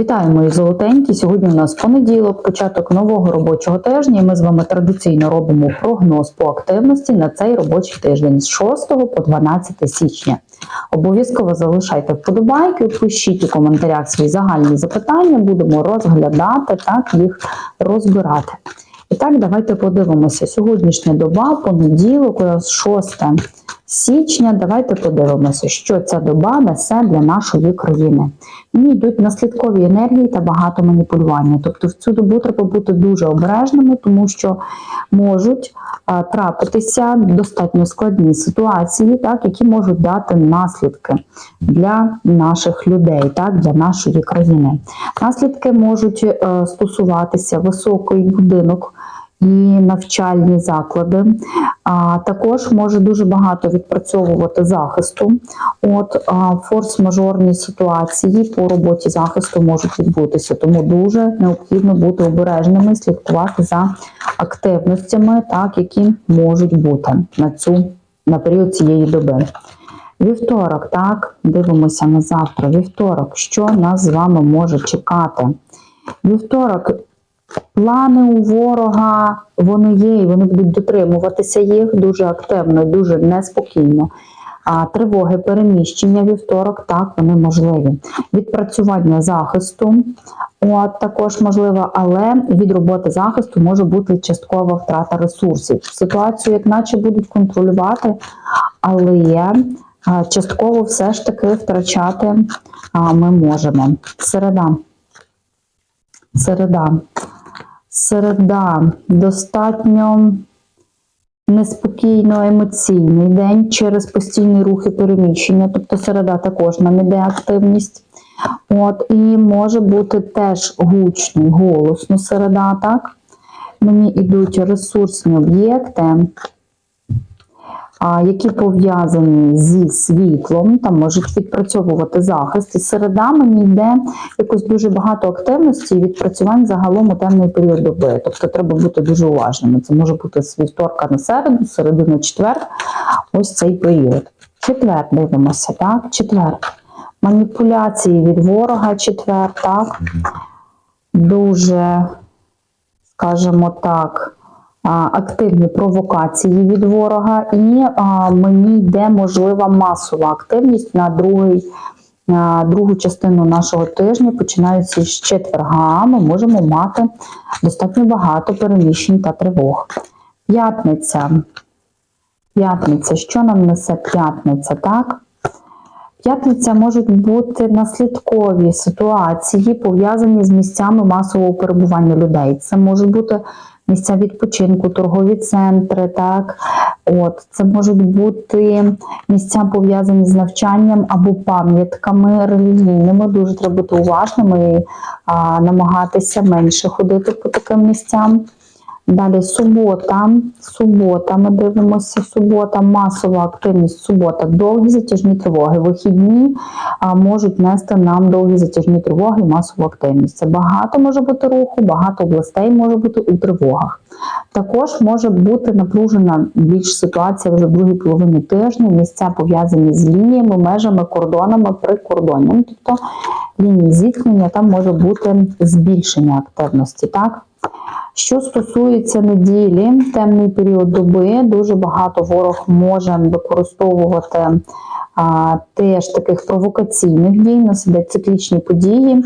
Вітаю, мої золотенькі. Сьогодні у нас понеділок, початок нового робочого тижня. і Ми з вами традиційно робимо прогноз по активності на цей робочий тиждень з 6 по 12 січня. Обов'язково залишайте вподобайки, пишіть у коментарях свої загальні запитання, будемо розглядати, так їх розбирати. І так, давайте подивимося. Сьогоднішня доба, понеділок, у нас 6 січня. Давайте подивимося, що ця доба несе для нашої країни. Мені йдуть наслідкові енергії та багато маніпулювання. Тобто в цю добу треба бути дуже обережними, тому що можуть а, трапитися достатньо складні ситуації, так, які можуть дати наслідки для наших людей, так, для нашої країни. Наслідки можуть е, стосуватися високий будинок і навчальні заклади. А також може дуже багато відпрацьовувати захисту. От форс-мажорні ситуації по роботі захисту можуть відбутися, тому дуже необхідно бути обережними, слідкувати за активностями, так які можуть бути на цю на період цієї доби. Вівторок, так, дивимося на завтра. Вівторок, що нас з вами може чекати? Вівторок Плани у ворога вони є, і вони будуть дотримуватися їх дуже активно, дуже неспокійно. А тривоги переміщення вівторок, так, вони можливі. Відпрацювання захисту от, також можливо, але від роботи захисту може бути часткова втрата ресурсів. Ситуацію, як наче будуть контролювати, але а, частково все ж таки втрачати ми можемо. Середа. Середа. Середа достатньо неспокійно емоційний день через постійні рухи переміщення, тобто середа також нам іде активність. От, І може бути теж гучно, голосно середа, так? Мені йдуть ресурсні об'єкти, які пов'язані зі світлом, там можуть відпрацьовувати захист. І середа мені йде якось дуже багато активності і відпрацювань загалом у темний період доби. Тобто треба бути дуже уважними. Це може бути з вівторка на середу, середу на четвер. Ось цей період. Четвер дивимося, так? Четвер. Маніпуляції від ворога, четвер, так? Дуже, скажімо так активні провокації від ворога, і мені йде можлива масова активність на другий. Другу частину нашого тижня, починаючи з четверга, ми можемо мати достатньо багато переміщень та тривог. П'ятниця. П'ятниця. Що нам несе п'ятниця, так? П'ятниця можуть бути наслідкові ситуації, пов'язані з місцями масового перебування людей. Це можуть бути місця відпочинку, торгові центри, так от це можуть бути місця пов'язані з навчанням або пам'ятками релігійними. Дуже треба бути уважними і а, намагатися менше ходити по таким місцям. Далі субота, субота, ми дивимося, субота, масова активність, субота, довгі затяжні тривоги. Вихідні а, можуть нести нам довгі затяжні тривоги і масову активність. Це багато може бути руху, багато областей може бути у тривогах. Також може бути напружена більш ситуація вже в другій половині тижня, місця пов'язані з лініями, межами, кордонами, прикордонням. Тобто лінії зіткнення там може бути збільшення активності. так? Що стосується неділі, темний період доби, дуже багато ворог може використовувати а, теж таких провокаційних дій, на себе циклічні події.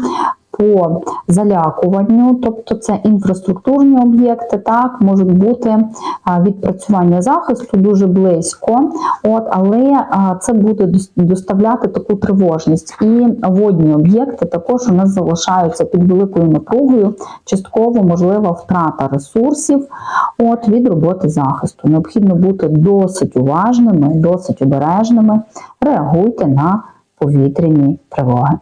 По залякуванню, тобто це інфраструктурні об'єкти, так можуть бути відпрацювання захисту дуже близько, от але це буде доставляти таку тривожність. І водні об'єкти також у нас залишаються під великою напругою, частково можлива втрата ресурсів от від роботи захисту. Необхідно бути досить уважними, досить обережними. Реагуйте на повітряні тривоги.